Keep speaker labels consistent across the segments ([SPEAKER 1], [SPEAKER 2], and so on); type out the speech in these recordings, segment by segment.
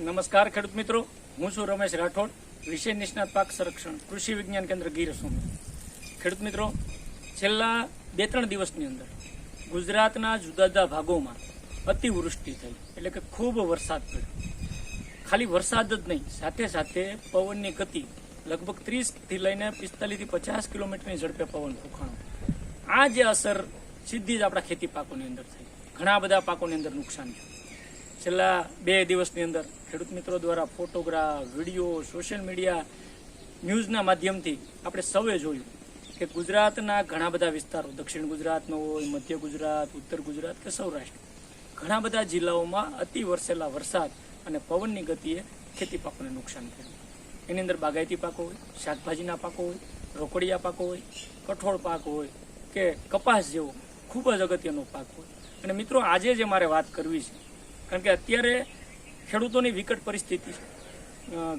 [SPEAKER 1] નમસ્કાર ખેડૂત મિત્રો. હું છું રમેશ રાઠોડ, વિષય નિષ્ણાત પાક સંરક્ષણ, કૃષિ વિજ્ઞાન કેન્દ્ર ગીર સોમનાથ. ખેડૂત મિત્રો, છેલ્લા બે ત્રણ દિવસની અંદર ગુજરાતના જુદા જુદા ભાગોમાં અતિવૃષ્ટિ થઈ, એટલે કે ખૂબ વરસાદ પડ્યો. ખાલી વરસાદ જ નહીં, સાથે સાથે પવનની ગતિ લગભગ ત્રીસથી લઈને પિસ્તાલીસથી પચાસ કિલોમીટરની ઝડપે પવન ફૂંકાણો. આ જે અસર સીધી જ આપણા ખેતી પાકોની અંદર થઈ. ઘણા બધા પાકોની અંદર નુકસાન થયું. છેલ્લા બે દિવસની અંદર ખેડૂત મિત્રો દ્વારા ફોટોગ્રાફ વીડિયો, સોશિયલ મીડિયા, ન્યૂઝના માધ્યમથી આપણે સૌએ જોયું કે ગુજરાતના ઘણા બધા વિસ્તારો, દક્ષિણ ગુજરાતનો હોય, મધ્ય ગુજરાત, ઉત્તર ગુજરાત કે સૌરાષ્ટ્ર, ઘણા બધા જિલ્લાઓમાં અતિ વરસેલા વરસાદ અને પવનની ગતિએ ખેતી પાકોને નુકસાન થયું. એની અંદર બાગાયતી પાકો હોય, શાકભાજીના પાકો હોય, રોકડિયા પાકો હોય, કઠોળ પાક હોય કે કપાસ જેવો ખૂબ જ અગત્યનો પાક હોય. અને મિત્રો, આજે જે મારે વાત કરવી છે કારણ કે અત્યારે ખેડૂતોની વિકટ પરિસ્થિતિ છે.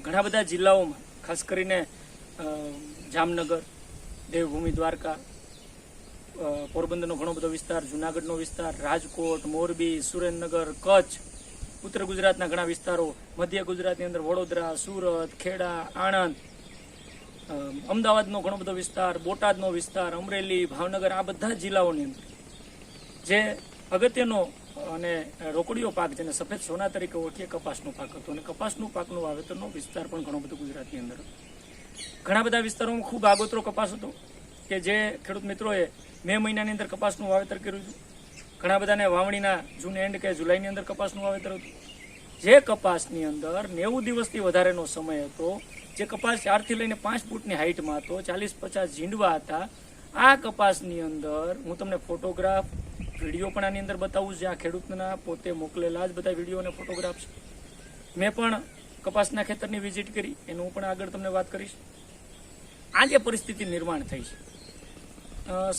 [SPEAKER 1] ઘણા બધા જિલ્લાઓમાં, ખાસ કરીને જામનગર, દેવભૂમિ, દ્વારકા પોરબંદરનો ઘણો બધો વિસ્તાર, જુનાગઢનો વિસ્તાર, રાજકોટ, મોરબી, સુરેન્દ્રનગર, કચ્છ, ઉત્તર ગુજરાતના ઘણા વિસ્તારો, મધ્ય ગુજરાતની અંદર વડોદરા, સુરત, ખેડા, આણંદ અમદાવાદનો ઘણો બધો વિસ્તાર, બોટાદનો વિસ્તાર, અમરેલી, ભાવનગર, આ બધા જિલ્લાઓની અંદર. જે અગત્યનો અને રોકડીયો પાક જેને સફેદ સોના તરીકે ઓળખીએ, કપાસનો પાક હતો. અને કપાસનું પાકનું વાવેતરનો વિસ્તાર પણ ઘણો બધો ગુજરાતની અંદર ઘણા બધા વિસ્તારોમાં ખૂબ આગોતરો કપાસ હતો કે જે ખેડૂત મિત્રોએ મે મહિનાની અંદર કપાસનું વાવેતર કર્યું હતું. ઘણા બધાને વાવણીના જૂન એન્ડ કે જુલાઈની અંદર કપાસનું વાવેતર હતું. જે કપાસની અંદર નેવું દિવસથી વધારેનો સમય હતો, જે કપાસ ચારથી લઈને પાંચ ફૂટની હાઇટમાં હતો, ચાલીસ પચાસ ઝીંડવા હતા. આ કપાસની અંદર હું તમને ફોટોગ્રાફ વીડિયો પણ આની અંદર બતાવું છે. આ ખેડૂતના પોતે મોકલેલા જ બધા વીડિયો અને ફોટોગ્રાફ મેં પણ કપાસના ખેતરની વિઝિટ કરી. એનું પણ આગળ તમને વાત કરીશ. આ જે પરિસ્થિતિ નિર્માણ થઈ છે.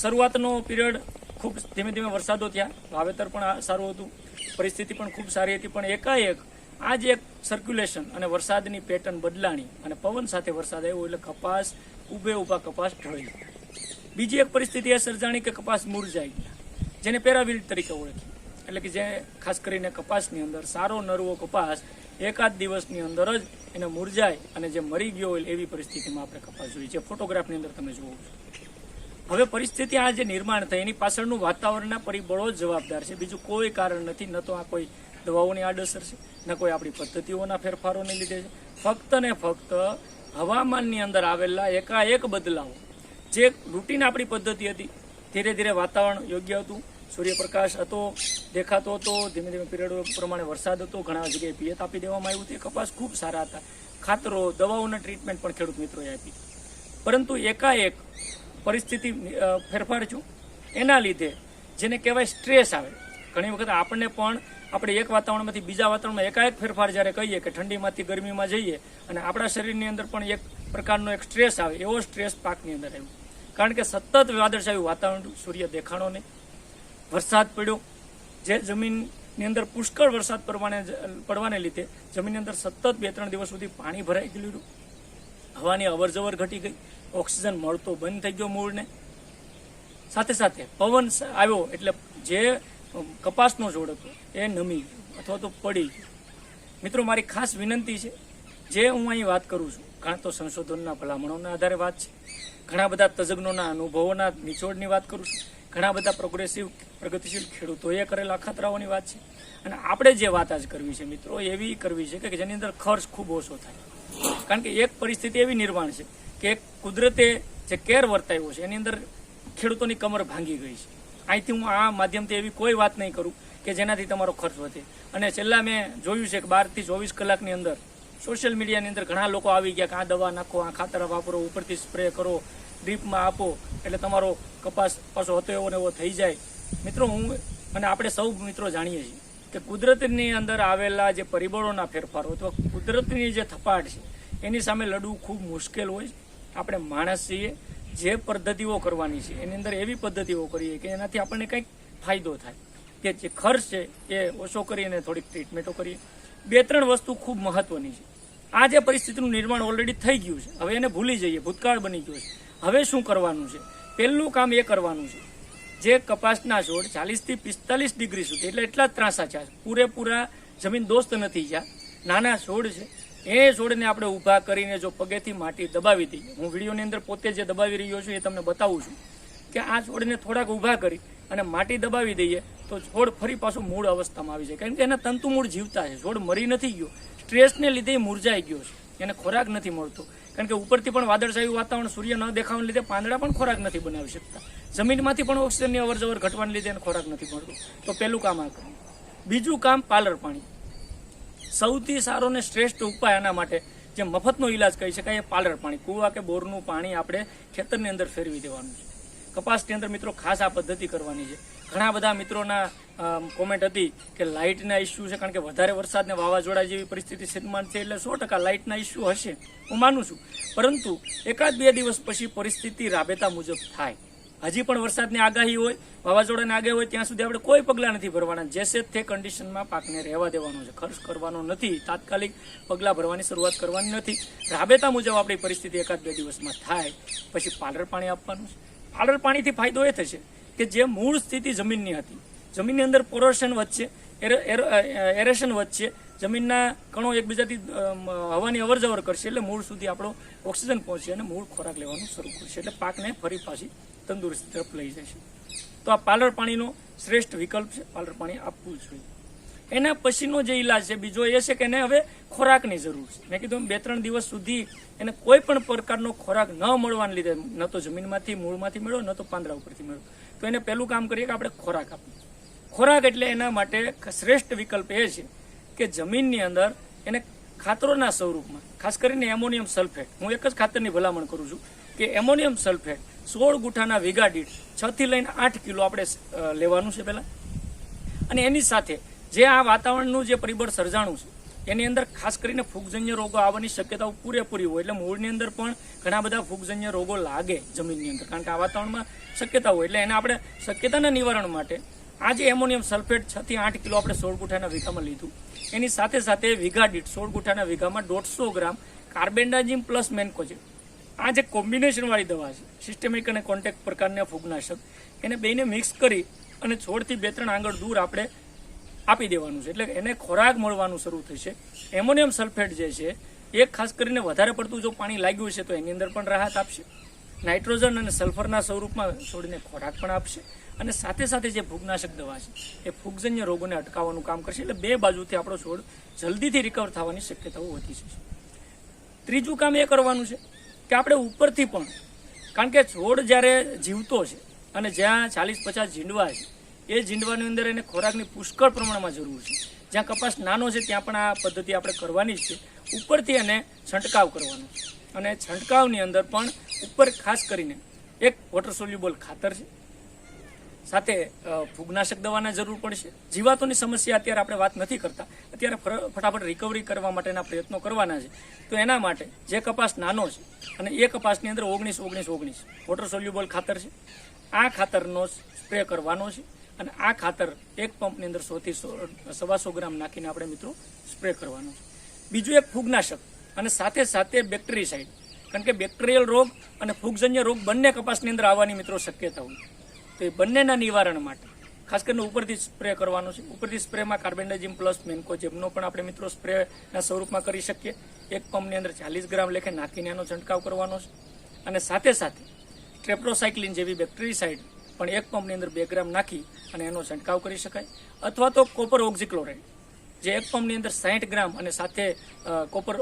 [SPEAKER 1] શરૂઆતનો પિરિયડ ખૂબ ધીમે ધીમે વરસાદો થયા. વાવેતર પણ સારું હતું. પરિસ્થિતિ પણ ખૂબ સારી હતી. પણ એકાએક આ જે સર્ક્યુલેશન અને વરસાદની પેટર્ન બદલાણી અને પવન સાથે વરસાદ આવ્યો એટલે કપાસ ઉભે ઊભા કપાસ ઢળી. બીજી એક પરિસ્થિતિ એ સર્જાણી કે કપાસ મુરઝાઈ. ગયા જેને પેરાવિલ તરીકે ઓળખી. એટલે કે જે ખાસ કરીને કપાસની અંદર, સારો નરવો કપાસ એકાદ દિવસની અંદર જ એને મુરઝાય અને જે મરી ગયો હોય એવી પરિસ્થિતિમાં આપણે કપાસ જોઈએ. જે ફોટોગ્રાફની અંદર તમે જુઓ. છો હવે પરિસ્થિતિ આ જે નિર્માણ થઈ, એની પાછળનું વાતાવરણના પરિબળો જ જવાબદાર છે. બીજું કોઈ કારણ નથી, ન તો આ કોઈ દવાઓની આડઅસર છે, ન કોઈ આપણી પદ્ધતિઓના ફેરફારોને લીધે છે. ફક્ત ને ફક્ત હવામાનની અંદર આવેલા એકાએક બદલાવો, જે રૂટીન આપણી પદ્ધતિ હતી, ધીરે ધીરે વાતાવરણ યોગ્ય હતું સૂર્યપ્રકાશ હતો, દેખાતો હતો, ધીમે ધીમે પીરિયડ પ્રમાણે વરસાદ હતો, ઘણા જગ્યાએ પિયત આપી દેવામાં આવ્યું તે કપાસ ખૂબ સારા હતા. ખાતરો, દવાઓના ટ્રીટમેન્ટ પણ ખેડૂત મિત્રોએ આપી. પરંતુ એકાએક પરિસ્થિતિ ફેરફાર છું એના લીધે જેને કહેવાય સ્ટ્રેસ આવે. ઘણી વખત આપણને પણ, આપણે એક વાતાવરણમાંથી બીજા વાતાવરણમાં એકાએક ફેરફાર જ્યારે કહીએ કે ઠંડીમાંથી, ગરમીમાં જઈએ અને આપણા શરીરની અંદર પણ એક પ્રકારનો એક સ્ટ્રેસ આવે, એવો સ્ટ્રેસ પાકની અંદર આવ્યો. કારણ કે સતત વાદળછાયું વાતાવરણ, સૂર્ય દેખાણો વરસાદ પડ્યો. જે જમીનની અંદર પુષ્કળ વરસાદ પડવાને પડવાને લીધે જમીનની અંદર સતત બે ત્રણ દિવસ સુધી પાણી ભરાઈ ગયેલું હવાની અવરજવર ઘટી ગઈ. ઓક્સિજન મળતો બંધ થઈ ગયો મૂળને. સાથે સાથે પવન આવ્યો એટલે જે કપાસનો જોડ હતો એ નમી ગયો અથવા તો પડી મિત્રો, મારી ખાસ વિનંતી છે, જે હું અહીં વાત કરું છું, ઘણા તો સંશોધનના ભલામણોના આધારે વાત છે. ઘણા બધા તજજ્ઞોના અનુભવોના નિચોડની વાત કરું છું. ઘણા બધા પ્રોગ્રેસિવ પ્રગતિશીલ ખેડૂતોએ કરેલા ખતરાઓની વાત છે. અને આપણે જે વાત આજ કરવી છે મિત્રો, એવી કરવી છે કે જેની અંદર ખર્ચ ખૂબ ઓછો થાય. કારણ કે એક પરિસ્થિતિ એવી નિર્માણ છે કે કુદરતે જે કેર વર્તાવ્યો છે, એની અંદર ખેડૂતોની કમર ભાંગી ગઈ છે. અહીંથી હું આ માધ્યમથી એવી કોઈ વાત નહીં કરું કે જેનાથી તમારો ખર્ચ વધે. અને છેલ્લા મેં જોયું છે કે બારથી ચોવીસ કલાકની અંદર સોશિયલ મીડિયાની અંદર ઘણા લોકો આવી ગયા કે આ દવા નાખો, આ ખાતર વાપરો, ઉપરથી સ્પ્રે કરો ડ્રીપમાં આપો એટલે તમારો કપાસ પાછો હતો એવો ને એવો થઈ જાય. મિત્રો, હું અને આપણે સૌ મિત્રો જાણીએ છીએ કે કુદરતની અંદર આવેલા જે પરિબળોના ફેરફારો અથવા કુદરતની જે થપાટ છે, એની સામે લડવું ખૂબ મુશ્કેલ હોય આપણે માણસ છીએ, જે પદ્ધતિઓ કરવાની છે, એની અંદર એવી પદ્ધતિઓ કરીએ કે એનાથી આપણને કંઈક ફાયદો થાય. કે જે ખર્ચ છે, એ ઓછો કરીને થોડીક ટ્રીટમેન્ટો કરીએ. બે ત્રણ વસ્તુ ખૂબ મહત્વની છે. આ જે પરિસ્થિતિનું નિર્માણ ઓલરેડી થઈ ગયું છે, હવે એને ભૂલી જઈએ, ભૂતકાળ બની ગયો છે. હવે શું કરવાનું છે? પહેલું કામ એ કરવાનું છે. જે કપાસના છોડ ચાલીસથી પિસ્તાલીસ ડિગ્રી સુધી, એટલે એટલા જ ત્રાંસા છે. પૂરેપૂરા જમીન દોસ્ત નથી જ્યાં. નાના છોડ છે. એ છોડને આપણે ઊભા કરીને જો પગેથી માટી દબાવી દઈએ. હું વિડીયોની અંદર પોતે જે દબાવી રહ્યો છું એ તમને બતાવું છું કે આ છોડને થોડાક ઊભા કરી અને માટી દબાવી દઈએ તો છોડ ફરી પાછું મૂળ અવસ્થામાં આવી જાય. કારણ કે એના તંતુ મૂળ જીવતા છે. છોડ મરી નથી ગયો. સ્ટ્રેસને લીધે મુરઝાઈ ગયો છે. એને ખોરાક નથી મળતો. કારણ કે ઉપરથી પણ વાદળછાયું વાતાવરણ સૂર્ય ન દેખાવાને લીધે પાંદડા પણ ખોરાક નથી બનાવી શકતા. જમીનમાંથી પણ ઓક્સિજનની અવર જવર ઘટવાને લીધે ખોરાક નથી મળતો. તો પહેલું કામ આ કરવું બીજું કામ પાલર પાણી. સૌથી સારો ને શ્રેષ્ઠ ઉપાય આના માટે જે મફતનો ઈલાજ કહી શકાય એ પાલર પાણી. કૂવા કે બોરનું પાણી આપણે ખેતરની અંદર ફેરવી દેવાનું છે. કપાસની અંદર મિત્રો ખાસ આ પદ્ધતિ કરવાની છે. ઘણા બધા મિત્રોના કોમેન્ટ હતી કે લાઇટના ઇસ્યુ છે, કારણ કે વધારે વરસાદને વાવાઝોડા જેવી પરિસ્થિતિ સિદ્ધમાન છે, એટલે સો ટકા લાઇટના ઇસ્યુ હશે. હું માનું છું. પરંતુ એકાદ બે દિવસ પછી પરિસ્થિતિ રાબેતા મુજબ થાય. હજી પણ વરસાદની આગાહી હોય, વાવાઝોડાની આગાહી હોય, ત્યાં સુધી આપણે કોઈ પગલાં નથી ભરવાના. જેસે તે કન્ડિશનમાં પાકને રહેવા દેવાનો છે. ખર્ચ કરવાનો નથી. તાત્કાલિક પગલાં ભરવાની શરૂઆત કરવાની નથી. રાબેતા મુજબ આપણી પરિસ્થિતિ એકાદ બે દિવસમાં થાય. પછી પાલર પાણી આપવાનું છે. પાલર પાણીથી ફાયદો એ થશે કે જે મૂળ સ્થિતિ જમીનની હતી. જમીનની અંદર પોરોશન વચ્ચે એરેશન વચ્ચે જમીનના કણો એકબીજાથી હવાની અવર જવર કરશે એટલે મૂળ સુધી આપણો ઓક્સિજન પહોંચશે અને મૂળ ખોરાક લેવાનું શરૂ કરશે એટલે પાકને ફરી પાછી તંદુરસ્તી તરફ લઈ જશે. તો આ પાલર પાણીનો શ્રેષ્ઠ વિકલ્પ છે પાલર પાણી આપવું જોઈએ. એના પછીનો જે ઈલાજ છે, બીજો એ છે કે એને હવે ખોરાકની જરૂર છે. મેં કીધું બે ત્રણ દિવસ સુધી એને કોઈ પણ પ્રકારનો ખોરાક ન મળવાને લીધે, ન તો જમીનમાંથી, મૂળમાંથી મેળવો ન તો પાંદડા ઉપરથી મેળવો તો એને પહેલું કામ કરીએ કે આપણે ખોરાક આપીએ. ખોરાક એટલે એના માટે શ્રેષ્ઠ વિકલ્પ એ છે કે જમીનની અંદર એને ખાતરોના સ્વરૂપમાં, ખાસ કરીને એમોનિયમ સલ્ફેટ. હું એક જ ખાતરની ભલામણ કરું છું કે એમોનિયમ સલ્ફેટ સોળ ગુઠાના વીઘા દીઠ છ થી લઈને આઠ કિલો આપણે લેવાનું છે પહેલા. અને એની સાથે જે આ વાતાવરણનું જે પરિબળ સર્જાણું છે, એની અંદર ખાસ કરીને ફૂગજન્ય રોગો આવવાની શક્યતાઓ પૂરેપૂરી હોય, એટલે મૂળની અંદર પણ ઘણા બધા ફૂગજન્ય રોગો લાગે જમીનની અંદર. કારણ કે આ વાતાવરણમાં શક્યતા હોય, એટલે એને આપણે શક્યતાના નિવારણ માટે આ જે એમોનિયમ સલ્ફેટ છ થી આઠ કિલો આપણે સોળ ગુઠાના વીઘામાં લીધું. એની સાથે સાથે વીઘા દીઠ સોળ ગુઠાના વીઘામાં દોઢસો ગ્રામ કાર્બેન્ડાજીમ પ્લસ મેન્કોજેબ આ જે કોમ્બિનેશનવાળી દવા છે સિસ્ટેમિક અને કોન્ટેક્ટ પ્રકારના ફૂગનાશક, એને બેને મિક્સ કરી અને છોડથી બે ત્રણ આંગળ દૂર આપણે આપી દેવાનું છે. એટલે એને ખોરાક મળવાનું શરૂ થશે એમોનિયમ સલ્ફેટ જે છે, એ ખાસ કરીને વધારે પડતું જો પાણી લાગ્યું છે તો એની અંદર પણ રાહત આપશે. નાઇટ્રોજન અને સલ્ફરના સ્વરૂપમાં છોડને ખોરાક પણ આપશે. અને સાથે સાથે જે ફૂગનાશક દવા છે, એ ફૂગજન્ય રોગોને અટકાવવાનું કામ કરશે. એટલે બે બાજુથી આપણો છોડ જલ્દીથી રિકવર થવાની શક્યતાઓ વધી જશે ત્રીજું કામ એ કરવાનું છે કે આપણે ઉપરથી પણ, કારણ કે છોડ જ્યારે જીવતો છે અને જ્યાં ચાલીસ પચાસ ઝીંડવા છે એ જીંડવાની અંદર એને ખોરાકની પુષ્કળ પ્રમાણમાં જરૂર છે. જ્યાં કપાસ નાનો છે, ત્યાં પણ આ પદ્ધતિ આપણે કરવાની જ છે. ઉપરથી એને છંટકાવ કરવાનો છે. અને છંટકાવની અંદર પણ ઉપર ખાસ કરીને એક વોટર સોલ્યુબલ ખાતર છે. સાથે ફૂગનાશક દવાના જરૂર પડશે જીવાતોની સમસ્યા અત્યારે આપણે વાત નથી કરતા. અત્યારે ફટાફટ રિકવરી કરવા માટેના પ્રયત્નો કરવાના છે. તો એના માટે જે કપાસ નાનો છે, અને એ કપાસની અંદર ઓગણીસ ઓગણીસ ઓગણીસ વોટર સોલ્યુબલ ખાતર છે. આ ખાતરનો સ્પ્રે કરવાનો છે. અને આ ખાતર એક પંપની અંદર સોથી સવાસો ગ્રામ નાખીને આપણે મિત્રો સ્પ્રે કરવાનો છે. બીજું એક ફૂગનાશક અને સાથે સાથે બેક્ટેરિસાઇડ. કારણ કે બેક્ટેરિયલ રોગ અને ફૂગજન્ય રોગ બંને કપાસની અંદર આવવાની મિત્રો શક્યતા હોય તો એ બંનેના નિવારણ માટે, ખાસ કરીને ઉપરથી સ્પ્રે કરવાનો છે. ઉપરથી સ્પ્રેમાં કાર્બેન્ડાઇઝિમ પ્લસ મેન્કોજેબનો પણ આપણે મિત્રો સ્પ્રેના સ્વરૂપમાં કરી શકીએ. એક પંપની અંદર ચાલીસ ગ્રામ લેખે નાખીને એનો છંટકાવ કરવાનો છે. અને સાથે સાથે ટ્રેપ્રોસાઇક્લિન જેવી બેક્ટેરિસાઇડ પણ એક પંપની અંદર બે ગ્રામ નાખી અને એનો છંટકાવ કરી શકાય. અથવા તો કોપર ઓક્ઝિક્લોરાઇડ, જે એક પંપની અંદર સાહીઠ ગ્રામ અને સાથે કોપર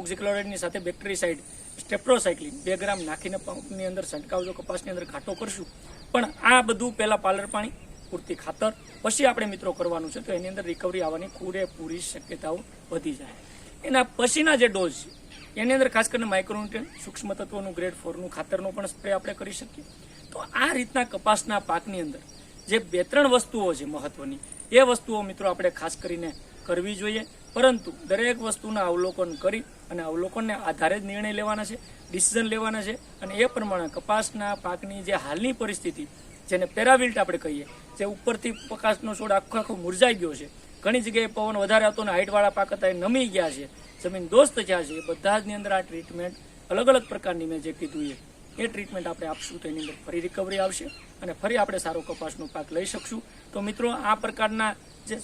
[SPEAKER 1] ઓક્ઝિક્લોરાઇડની સાથે બેક્ટેરિસાઇડ સ્ટેપ્રોસાઇક્લિન બે ગ્રામ નાખીને પંપની અંદર છંટકાવ જો કપાસની અંદર ઘાટો કરશું. પણ આ બધું પહેલાં પાલર પાણી, પૂરતી ખાતર, પછી આપણે મિત્રો કરવાનું છે તો એની અંદર રિકવરી આવવાની પૂરેપૂરી શક્યતાઓ વધી જાય. એના પછીના જે ડોઝ છે એની અંદર ખાસ કરીને માઇક્રોન્યુટ્રન સૂક્ષ્મ તત્વોનું ગ્રેડ ફોરનું ખાતરનો પણ સ્પ્રે આપણે કરી શકીએ. તો આ રીતના કપાસના પાકની અંદર જે બે ત્રણ વસ્તુઓ છે મહત્વની, એ વસ્તુઓ મિત્રો આપણે ખાસ કરીને કરવી જોઈએ. પરંતુ દરેક વસ્તુના અવલોકન કરી અને અવલોકનને આધારે જ નિર્ણય લેવાના છે ડિસિઝન લેવાના છે અને એ પ્રમાણે કપાસના પાકની જે હાલની પરિસ્થિતિ, જેને પેરાવિલ્ટ આપણે કહીએ, જે ઉપરથી પ્રકાશનો છોડ આખો આખો મુરઝાઈ ગયો છે ઘણી જગ્યાએ પવન વધારે હતો ને હાઇટવાળા પાક હતા એ નમી ગયા છે. જમીન દોસ્ત થયા છે. બધા જ અંદર આ ટ્રીટમેન્ટ અલગ અલગ પ્રકારની મેં જે કીધું એ. એ ટ્રીટમેન્ટ આપણે આપશું તો એની અંદર ફરી રિકવરી આવશે અને ફરી આપણે સારો કપાસનો પાક લઈ શકશું. તો મિત્રો, આ પ્રકારના જે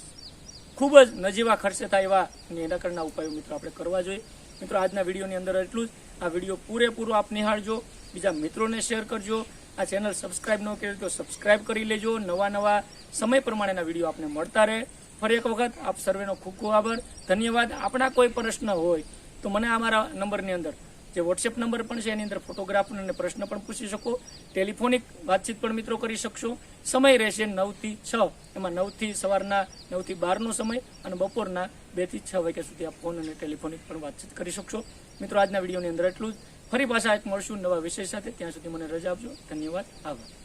[SPEAKER 1] ખૂબ જ નજીવા ખર્ચે થાય એવા નિરાકરણના ઉપાયો મિત્રો આપણે કરવા જોઈએ. મિત્રો, આજના વિડીયોની અંદર એટલું જ. આ વીડિયો પૂરેપૂરો આપ નિહાળજો. બીજા મિત્રોને શેર કરજો. આ ચેનલ સબસ્ક્રાઈબ ન કરી તો સબસ્ક્રાઈબ કરી લેજો. નવા નવા સમય પ્રમાણેના વીડિયો આપને મળતા રહે. ફરી એક વખત આપ સર્વેનો ખૂબ ખૂબ આભાર. ધન્યવાદ. આપણા કોઈ પ્રશ્ન હોય તો મને અમારા નંબરની અંદર, જે વોટ્સએપ નંબર પણ છે, એની અંદર ફોટોગ્રાફ અને પ્રશ્ન પણ પૂછી શકો. ટેલિફોનિક વાતચીત પણ મિત્રો કરી શકશો. સમય રહેશે નવથી છ. એમાં નવથી સવારના, નવથી બારનો સમય અને બપોરના બેથી છ વાગ્યા સુધી આપ ફોન અને ટેલિફોનિક પણ વાતચીત કરી શકશો. મિત્રો, આજના વિડીયોની અંદર એટલું જ. ફરી પાછા એક મળશું નવા વિષય સાથે. ત્યાં સુધી મને રજા આપજો. ધન્યવાદ. આભાર.